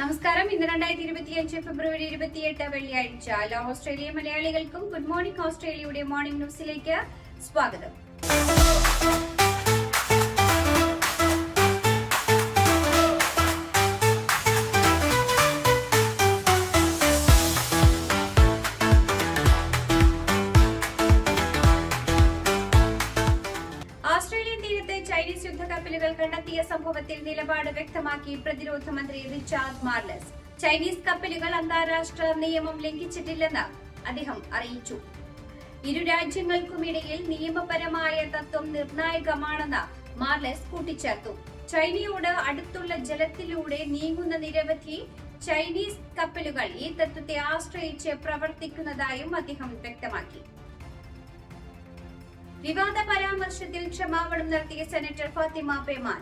നമസ്കാരം. ഇന്ന് രണ്ടായിരത്തി ഇരുപത്തിയഞ്ച് ഫെബ്രുവരി ഇരുപത്തിയെട്ട് വെള്ളിയാഴ്ച. എല്ലാ ഓസ്ട്രേലിയ മലയാളികൾക്കും ഗുഡ് മോർണിംഗ് ഓസ്ട്രേലിയയുടെ മോർണിംഗ് ന്യൂസിലേക്ക് സ്വാഗതം. ഓസ്ട്രേലിയൻ തീരത്ത് ചൈനീസ് യുദ്ധക്കപ്പലുകൾ കണ്ടെത്തിയ സംഭവത്തിൽ നിലപാട് വ്യക്തമാക്കി പ്രതിരോധ മന്ത്രി റിച്ചാർഡ് മാർലസ്. ചൈനീസ് കപ്പലുകൾ അന്താരാഷ്ട്ര നിയമം ലംഘിച്ചിട്ടില്ലെന്ന് അദ്ദേഹം അറിയിച്ചു. ഇരു രാജ്യങ്ങൾക്കുമിടയിൽ നിയമപരമായ തത്വം നിർണായകമാണെന്ന് മാർലസ് കൂട്ടിച്ചേർത്തു. ചൈനയോട് അടുത്തുള്ള ജലത്തിലൂടെ നീങ്ങുന്ന നിരവധി ചൈനീസ് കപ്പലുകൾ ഈ തത്വത്തെ ആശ്രയിച്ച് പ്രവർത്തിക്കുന്നതായും അദ്ദേഹം വ്യക്തമാക്കി. വിവാദ പരാമർശത്തിൽ ക്ഷമാപണം നടത്തിയ സെനറ്റർ ഫാത്തിമ പേമാൻ.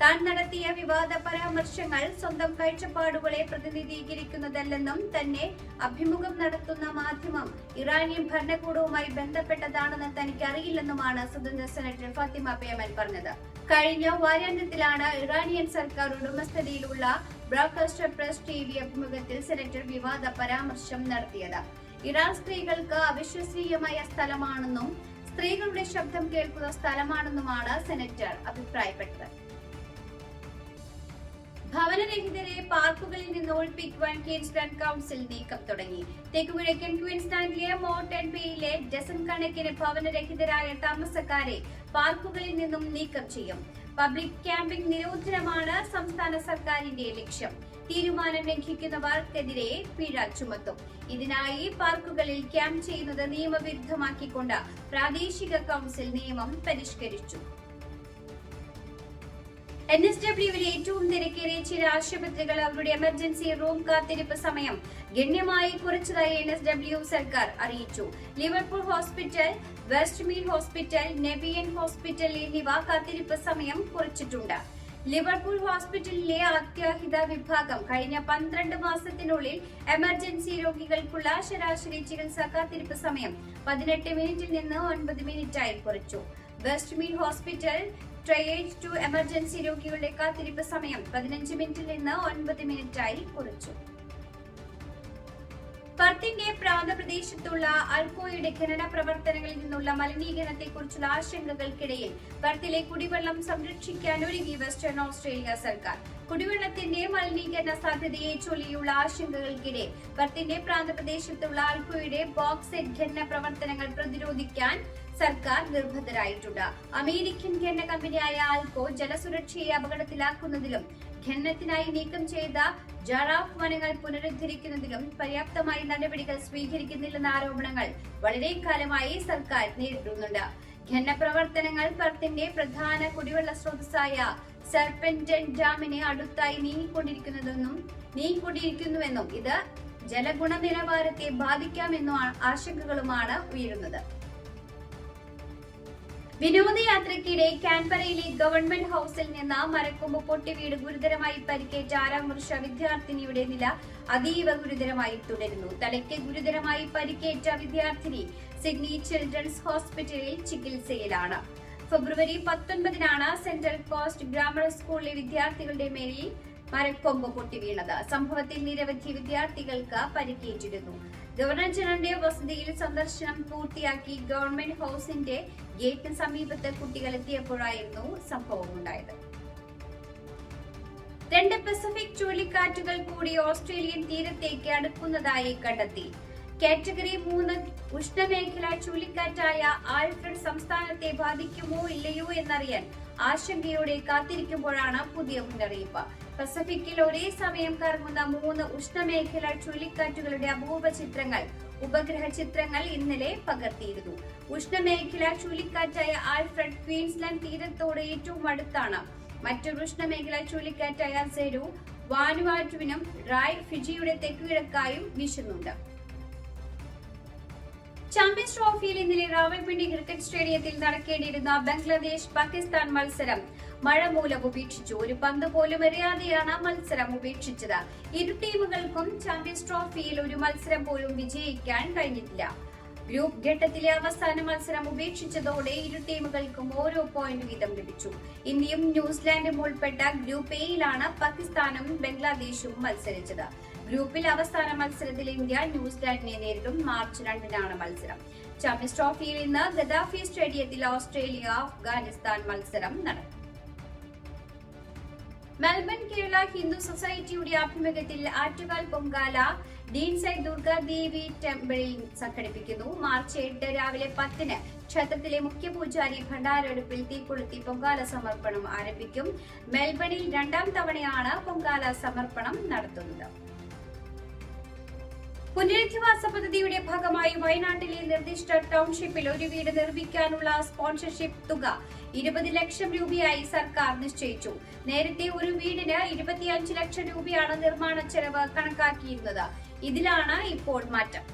താൻ നടത്തിയ വിവാദ പരാമർശങ്ങൾ സ്വന്തം കാഴ്ചപ്പാടുകളെ പ്രതിനിധീകരിക്കുന്നതല്ലെന്നും തന്നെ അഭിമുഖം നടത്തുന്ന മാധ്യമം ഇറാനിയൻ ഭരണകൂടവുമായി ബന്ധപ്പെട്ടതാണെന്ന് തനിക്ക് അറിയില്ലെന്നുമാണ് സ്വതന്ത്ര സെനറ്റർ ഫാത്തിമ പേമൻ പറഞ്ഞത്. കഴിഞ്ഞ വാരാന്ത്യത്തിലാണ് ഇറാനിയൻ സർക്കാർ ഉടമസ്ഥതയിലുള്ള ബ്രോഡ്കാസ്റ്റർ പ്രസ് ടി വി അഭിമുഖത്തിൽ സെനറ്റർ വിവാദ പരാമർശം നടത്തിയത്. ഇറാൻ സ്ത്രീകൾക്ക് അവിശ്വസനീയമായ സ്ഥലമാണെന്നും സ്ത്രീകളുടെ ശബ്ദം കേൾക്കുന്ന സ്ഥലമാണെന്നുമാണ് സെനറ്റർ അഭിപ്രായപ്പെട്ടത്. ഭവനരഹിതരെ പാർക്കുകളിൽ നിന്ന് ഒഴിപ്പിക്കുവാൻ ക്വീൻസ്ലാൻഡ് കൗൺസിൽ നീക്കം തുടങ്ങി. തെക്കുകിഴക്കൻ ക്വീൻസ്ലാൻഡിലെ മോർട്ടൺ ബേയിലെ ഡസൻ കണക്കിന് ഭവനരഹിതരായ താമസക്കാരെ പാർക്കുകളിൽ നിന്നും നീക്കം ചെയ്യും. പബ്ലിക് ക്യാമ്പിംഗ് നിരോധനമാണ് സംസ്ഥാന സർക്കാരിന്റെ ലക്ഷ്യം. തീരുമാനം ലംഘിക്കുന്നവർക്കെതിരെ പിഴ ചുമത്തും. ഇതിനായി പാർക്കുകളിൽ ക്യാമ്പ് ചെയ്യുന്നത് നിയമവിരുദ്ധമാക്കിക്കൊണ്ട് പ്രാദേശിക കൗൺസിൽ നിയമം പരിഷ്കരിച്ചു. എൻ എസ് ഡബ്ല്യുവിൽ ഏറ്റവും തിരക്കേറിയ ചില ആശുപത്രികൾ അവരുടെ എമർജൻസി റൂം കാത്തിരിപ്പ് സമയം ഗണ്യമായി കുറച്ചതായി എൻ എസ് ഡബ്ല്യു സർക്കാർ അറിയിച്ചു. Liverpool hospital Westmead hospital Nepean hospital എന്നിവ കാത്തിരിപ്പ് സമയം കുറച്ചിട്ടുണ്ട്. ലിവർപൂൾ ഹോസ്പിറ്റലിലെ അത്യാഹിത വിഭാഗം കഴിഞ്ഞ പന്ത്രണ്ട് മാസത്തിനുള്ളിൽ എമർജൻസി രോഗികൾക്കുള്ള ശരാശരി ചികിത്സാ കാത്തിരിപ്പ് സമയം പതിനെട്ട് മിനിറ്റിൽ നിന്ന് ഒൻപത് മിനിറ്റായി കുറച്ചു. Westmead hospital triage to emergency രോഗികളുടെ കാത്തിരിപ്പ് സമയം പതിനഞ്ച് മിനിറ്റിൽ നിന്ന് ഒൻപത് മിനിറ്റായി കുറച്ചു. പർത്തിന്റെ പ്രാന്തപ്രദേശത്തുള്ള അൽക്കോയുടെ ഖനന പ്രവർത്തനങ്ങളിൽ നിന്നുള്ള മലിനീകരണത്തെക്കുറിച്ചുള്ള ആശങ്കകൾക്കിടയിൽ പർത്തിലെ കുടിവെള്ളം സംരക്ഷിക്കാൻ ഒരുങ്ങി വെസ്റ്റേൺ ഓസ്ട്രേലിയ സർക്കാർ. കുടിവെള്ളത്തിന്റെ മലിനീകരണ സാധ്യതയെ ചൊല്ലിയുള്ള ആശങ്കകൾക്കിടെ പർത്തിന്റെ പ്രാന്തപ്രദേശത്തുള്ള അൽക്കോയുടെ ബോക്സൈറ്റ് ഖനന പ്രവർത്തനങ്ങൾ പ്രതിരോധിക്കാൻ സർക്കാർ നിർബന്ധരായിട്ടുണ്ട്. അമേരിക്കൻ ഖനന കമ്പനിയായ ആൽക്കോ ജലസുരക്ഷയെ അപകടത്തിലാക്കുന്നതിലും ഖനനത്തിനായി നീക്കം ചെയ്ത ജറാഫ് വനങ്ങൾ പുനരുദ്ധരിക്കുന്നതിലും പര്യാപ്തമായ നടപടികൾ സ്വീകരിക്കുന്നില്ലെന്ന ആരോപണങ്ങൾ വളരെ കാലമായി സർക്കാർ നേരിടുന്നുണ്ട്. ഖനന പ്രവർത്തനങ്ങൾ പർത്തിന്റെ പ്രധാന കുടിവെള്ള സ്രോതസ്സായ സർപ്പന്റൻ ഡാമിനെ അടുത്തായി നീങ്ങിക്കൊണ്ടിരിക്കുന്നതെന്നും നീങ്ങിക്കൊണ്ടിരിക്കുന്നുവെന്നും ഇത് ജലഗുണനിലവാരത്തെ ബാധിക്കാമെന്നും ആശങ്കകളുമാണ് ഉയരുന്നത്. വിനോദയാത്രയ്ക്കിടെ കാൻബറയിലെ ഗവൺമെന്റ് ഹൌസിൽ നിന്ന് മരക്കൊമ്പ് പൊട്ടി വീട് ഗുരുതരമായി പരിക്കേറ്റ ആറാം വർഷ വിദ്യാർത്ഥിനിയുടെ നില അതീവ ഗുരുതരമായി തുടരുന്നു. തലയ്ക്ക് ഗുരുതരമായി പരിക്കേറ്റ വിദ്യാർത്ഥിനി സിഡ്നി ചിൽഡ്രൻസ് ഹോസ്പിറ്റലിൽ ചികിത്സയിലാണ്. ഫെബ്രുവരി പത്തൊൻപതിനാണ് സെൻട്രൽ കോസ്റ്റ് ഗ്രാമർ സ്കൂളിലെ വിദ്യാർത്ഥികളുടെ മേലിൽ മരക്കൊമ്പ് പൊട്ടി വീണത്. സംഭവത്തിൽ നിരവധി വിദ്യാർത്ഥികൾക്ക് പരിക്കേറ്റിരുന്നു. ഗവർണർ ജനറലിന്റെ വസതിയിൽ സന്ദർശനം പൂർത്തിയാക്കി ഗവൺമെന്റ് ഹൌസിന്റെ ഗേറ്റിന് സമീപത്ത് കുട്ടികൾ എത്തിയപ്പോഴായിരുന്നു സംഭവം ഉണ്ടായത്. രണ്ട് പസഫിക് ചുഴലിക്കാറ്റുകൾ കൂടി ഓസ്ട്രേലിയൻ തീരത്തേക്ക് അടുക്കുന്നതായി കണ്ടെത്തി. കാറ്റഗറി മൂന്ന് ഉഷ്ണമേഖല ചുഴലിക്കാറ്റായ ആൽഫ്രഡ് സംസ്ഥാനത്തെ ബാധിക്കുമോ ഇല്ലയോ എന്നറിയാൻ ആശങ്കയോടെ കാത്തിരിക്കുമ്പോഴാണ് പുതിയ മുന്നറിയിപ്പ്. പസഫിക്കിൽ ഒരേ സമയം കറങ്ങുന്ന മൂന്ന് ഉഷ്ണമേഖല ചുഴലിക്കാറ്റുകളുടെ അപൂർവ ചിത്രങ്ങൾ ഉപഗ്രഹ ചിത്രങ്ങൾ ഇന്നലെ പകർത്തിയിരുന്നു. ഉഷ്ണമേഖല ചുഴലിക്കാറ്റായ ആൽഫ്രഡ് ക്വീൻസ്ലാൻഡ് തീരത്തോട് ഏറ്റവും അടുത്താണ്. മറ്റൊരു ഉഷ്ണമേഖല ചുഴലിക്കാറ്റായ സെരു വാനുവാറ്റുവിനും റായ് ഫിജിയുടെ തെക്കുകിഴക്കായും വീശുന്നുണ്ട്. ചാമ്പ്യൻസ് ട്രോഫിയിൽ ഇന്നലെ റാവൽപിണ്ടി ക്രിക്കറ്റ് സ്റ്റേഡിയത്തിൽ നടക്കേണ്ടിയിരുന്ന ബംഗ്ലാദേശ് പാകിസ്ഥാൻ മത്സരം. മഴ മൂലം ഉപേക്ഷിച്ചു. ഒരു പന്ത് പോലും എറിയാതെയാണ് മത്സരം ഉപേക്ഷിച്ചത്. ഇരു ടീമുകൾക്കും ചാമ്പ്യൻസ് ട്രോഫിയിൽ ഒരു മത്സരം പോലും വിജയിക്കാൻ കഴിഞ്ഞിട്ടില്ല. ഗ്രൂപ്പ് ഘട്ടത്തിലെ അവസാന മത്സരം ഉപേക്ഷിച്ചതോടെ ഇരു ടീമുകൾക്കും ഓരോ പോയിന്റ് വീതം ലഭിച്ചു. ഇന്ത്യയും ന്യൂസിലാൻഡും ഉൾപ്പെട്ട ഗ്രൂപ്പ് എയിലാണ് പാകിസ്ഥാനും ബംഗ്ലാദേശും മത്സരിച്ചത്. ഗ്രൂപ്പിൽ അവസാന മത്സരത്തിൽ ഇന്ത്യ ന്യൂസിലാൻഡിനെ നേരിടും. മാർച്ച് രണ്ടിനാണ് മത്സരം. ചാമ്പ്യൻസ് ട്രോഫിയിൽ ഇന്ന് ഗദാഫി സ്റ്റേഡിയത്തിൽ ഓസ്ട്രേലിയ അഫ്ഗാനിസ്ഥാൻ മത്സരം നടക്കും. മെൽബൺ കേരള ഹിന്ദു സൊസൈറ്റിയുടെ ആഭിമുഖ്യത്തിൽ ആറ്റുകാൽ പൊങ്കാല ഡീൻസൈ ദുർഗാദേവി ടെമ്പിളിൽ സംഘടിപ്പിക്കുന്നു. മാർച്ച് എട്ട് രാവിലെ പത്തിന് ക്ഷേത്രത്തിലെ മുഖ്യ പൂജാരി ഭണ്ഡാരടുപ്പിൽ തീക്കൊളുത്തി പൊങ്കാല സമർപ്പണം ആരംഭിക്കും. മെൽബണിൽ രണ്ടാം തവണയാണ് പൊങ്കാല സമർപ്പണം നടത്തുന്നത്. പുനരധിവാസ പദ്ധതിയുടെ ഭാഗമായി വയനാട്ടിലെ നിർദ്ദിഷ്ട ടൗൺഷിപ്പിൽ ഒരു വീട് നിർമ്മിക്കാനുള്ള സ്പോൺസർഷിപ്പ് തുക ഇരുപത് ലക്ഷം രൂപയായി സർക്കാർ നിശ്ചയിച്ചു. നേരത്തെ ഒരു വീടിന് ഇരുപത്തിയഞ്ച് ലക്ഷം രൂപയാണ് നിർമ്മാണ ചെലവ് കണക്കാക്കിയിരുന്നത്. ഇതിലാണ് ഇപ്പോൾ മാറ്റം.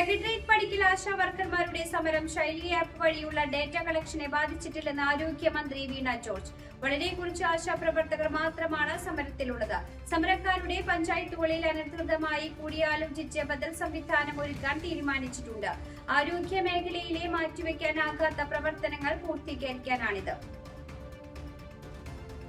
സെക്രട്ടേറിയറ്റ് പടിക്കൽ ആശാ വർക്കർമാരുടെ സമരം ശൈലി ആപ്പ് വഴിയുള്ള ഡേറ്റ കളക്ഷനെ ബാധിച്ചിട്ടില്ലെന്ന് ആരോഗ്യമന്ത്രി വീണ ജോർജ്. വളരെ കുറച്ച് ആശാപ്രവർത്തകർ മാത്രമാണ് സമരത്തിലുള്ളത്. സമരക്കാരുടെ പഞ്ചായത്തുകളിൽ അനധികൃതമായി കൂടിയാലോചിച്ച് ബദൽ സംവിധാനം ഒരുക്കാൻ തീരുമാനിച്ചിട്ടുണ്ട്. ആരോഗ്യ മേഖലയിലെ മാറ്റിവെക്കാനാകാത്ത പ്രവർത്തനങ്ങൾ പൂർത്തീകരിക്കാനാണിത്.